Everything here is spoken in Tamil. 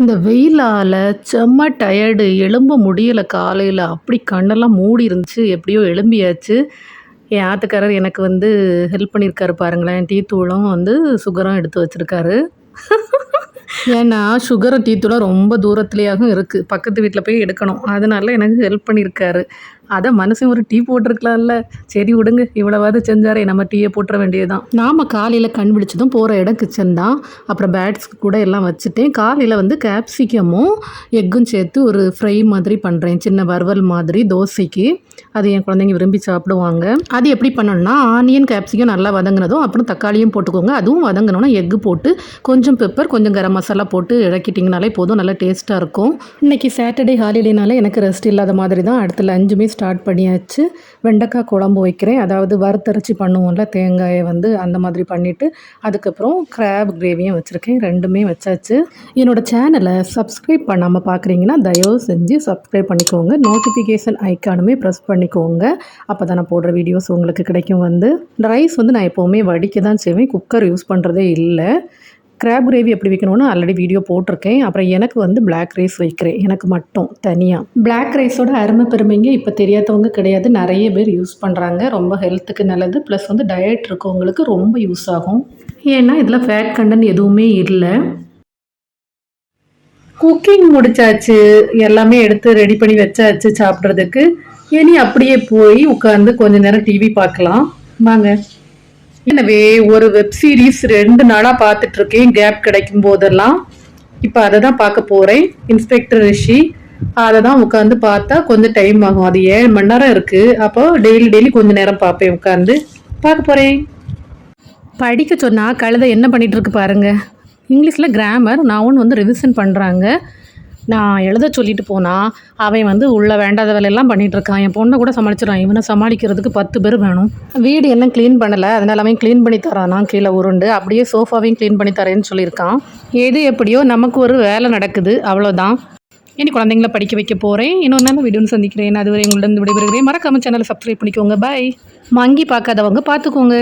இந்த வெயிலால் செம்ம டயர்டு எழும்ப முடியலை காலையில். அப்படி கண்ணெல்லாம் மூடி இருந்துச்சு எப்படியோ எழும்பியாச்சு. என் ஆத்துக்காரர் எனக்கு வந்து ஹெல்ப் பண்ணியிருக்காரு பாருங்களேன். டீ தூளும் வந்து சுகரும் எடுத்து வச்சுருக்காரு. ஏன்னா சுகரும் டீ தூளும் ரொம்ப தூரத்துலேயாகவும் இருக்குது பக்கத்து வீட்டில் போய் எடுக்கணும். அதனால எனக்கு ஹெல்ப் பண்ணியிருக்காரு அதை மனுஷன் ஒரு டீ போட்டிருக்கலாம்ல. சரி விடுங்க இவ்வளவாவது செஞ்சாரே நம்ம டீயை போட்டுற வேண்டியதுதான். நாம் காலையில் கண் விழிச்சதும் போகிற இடம் கிச்சன் தான். அப்புறம் பேட்ஸ் கூட எல்லாம் வச்சுட்டேன். காலையில் வந்து கேப்சிகமும் எக்கும் சேர்த்து ஒரு ஃப்ரை மாதிரி பண்ணுறேன் சின்ன வறுவல் மாதிரி தோசைக்கு. அது என் குழந்தைங்க விரும்பி சாப்பிடுவாங்க. அது எப்படி பண்ணணும்னா ஆனியன் கேப்சிகம் நல்லா வதங்கினதும் அப்புறம் தக்காளியும் போட்டுக்கோங்க. அதுவும் வதங்கினோன்னா எக்கு போட்டு கொஞ்சம் பெப்பர் கொஞ்சம் கரம் மசாலா போட்டு இறக்கிட்டிங்கனாலே போதும். நல்லா டேஸ்ட்டாக இருக்கும். இன்றைக்கி சாட்டர்டே ஹாலிடேனால எனக்கு ரெஸ்ட் இல்லாத மாதிரி தான். அடுத்த லஞ்சுமே ஸ்டார்ட் பண்ணியாச்சு. வெண்டைக்காய் குழம்பு வைக்கிறேன். அதாவது வறுத்தரைச்சி பண்ணுவோம்ல தேங்காயை வந்து அந்த மாதிரி பண்ணிவிட்டு அதுக்கப்புறம் க்ராப் கிரேவியும் வச்சுருக்கேன். ரெண்டுமே வச்சாச்சு. என்னோடய சேனலை சப்ஸ்கிரைப் பண்ணாமல் பார்க்குறீங்கன்னா தயவு செஞ்சு சப்ஸ்கிரைப் பண்ணிக்கோங்க. நோட்டிஃபிகேஷன் ஐக்கானுமே ப்ரெஸ் பண்ணிக்கோங்க. அப்போ தான் நான் போடுற வீடியோஸ் உங்களுக்கு கிடைக்கும் வந்து. ரைஸ் வந்து நான் எப்போவுமே வடிக்க தான் செய்வேன். குக்கர் யூஸ் பண்ணுறதே இல்லை. கிராப் கிரேவி எப்படி வைக்கணும்னு ஆல்ரெடி வீடியோ போட்டிருக்கேன். அப்புறம் எனக்கு வந்து பிளாக் ரைஸ் வைக்கிறேன். எனக்கு மட்டும் தனியாக பிளாக் ரைஸோட அருமை பெருமைங்க இப்போ தெரியாதவங்க கிடையாது. நிறைய பேர் யூஸ் பண்ணுறாங்க ரொம்ப ஹெல்த்துக்கு நல்லது. ப்ளஸ் வந்து டயட் இருக்கவங்களுக்கு ரொம்ப யூஸ் ஆகும். ஏன்னா இதில் ஃபேட் கண்டென்ட் எதுவுமே இல்லை. குக்கிங் முடிச்சாச்சு. எல்லாமே எடுத்து ரெடி பண்ணி வச்சாச்சு சாப்பிட்றதுக்கு. இனி அப்படியே போய் உட்காந்து கொஞ்ச நேரம் டிவி பார்க்கலாம். வாங்க. எனவே ஒரு வெப் சீரிஸ் ரெண்டு நாளாக பார்த்துட்டு இருக்கேன் கேப் கிடைக்கும் போதெல்லாம். இப்போ அதை தான் பார்க்க போகிறேன் இன்ஸ்பெக்டர் ரிஷி அதை தான் உட்காந்து பார்த்தா கொஞ்சம் டைம் ஆகும். அது ஏழு மணி நேரம் இருக்குது அப்போ டெய்லி டெய்லி கொஞ்ச நேரம் பார்ப்பேன் உட்காந்து பார்க்க போகிறேன் படிக்க சொன்னால் கழுதை என்ன பண்ணிட்டு இருக்கு பாருங்க. இங்கிலீஷில் கிராமர் நான் ஒன்று வந்து ரிவிஷன் பண்ணுறாங்க நான் எழுத சொல்லிட்டு போனால் அவன் வந்து உள்ள வேண்டாத வேலையெல்லாம் பண்ணிட்டு இருக்கான் என் பொண்ணை கூட சமாளிச்சிடான் இவனை சமாளிக்கிறதுக்கு பத்து பேர் வேணும். வீடு என்ன க்ளீன் பண்ணலை. அதனால அவன் க்ளீன் பண்ணி தரானா கீழே உருண்டு. அப்படியே சோஃபாவையும் க்ளீன் பண்ணி தரேன்னு சொல்லியிருக்கான். எது எப்படியோ நமக்கு ஒரு வேலை நடக்குது. அவ்வளோதான் இனி குழந்தைங்கள படிக்க வைக்க போகிறேன் இன்னொரு நல்ல வீடியோன்னு சந்திக்கிறேன். அதுவரை உங்களிடம் விடைபெறுகிறேன். மறக்காம சேனலை சப்ஸ்கிரைப் பண்ணிக்கோங்க. பாய் மங்கி பார்க்காதவங்க பார்த்துக்கோங்க.